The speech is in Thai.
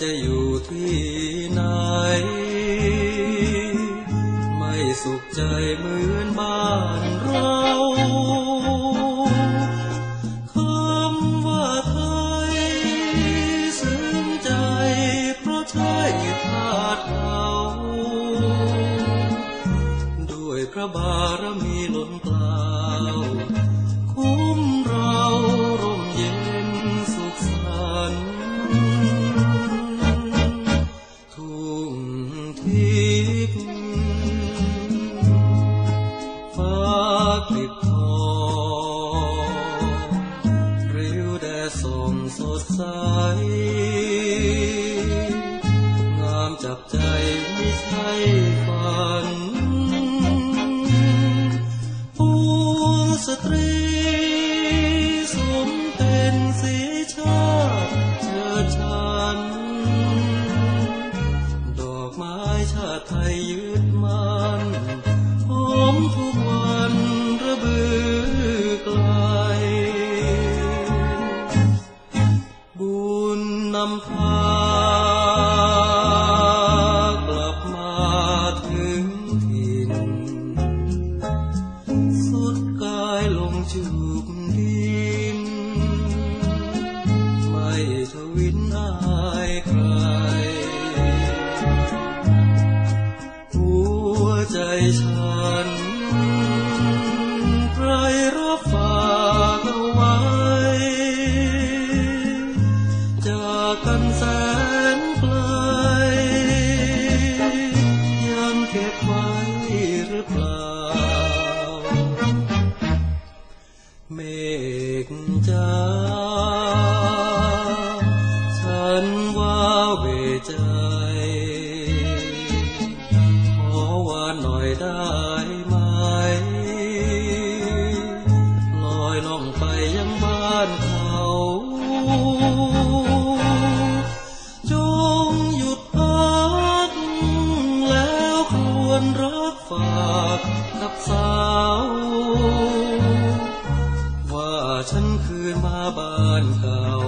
จะอยู่ที่ไหน ไม่สุขใจเหมือนบ้านเราากลิบทอริ้วแดดส่งสดใส งามจับใจไม่ใช่ฝัน นำพากลับมาถึงถิ่น สุดกายลงจูบดิน ไม่ทวินอายใคร หัวใจฉัน จ้าฉันว่าเวใจ ขอว่าหน่อยได้ไหมลอยล่องไปยังบ้านเขาจงหยุดพักแล้วควรรักฝากกับสาว ว่าฉันคืนมาบ้านเก่า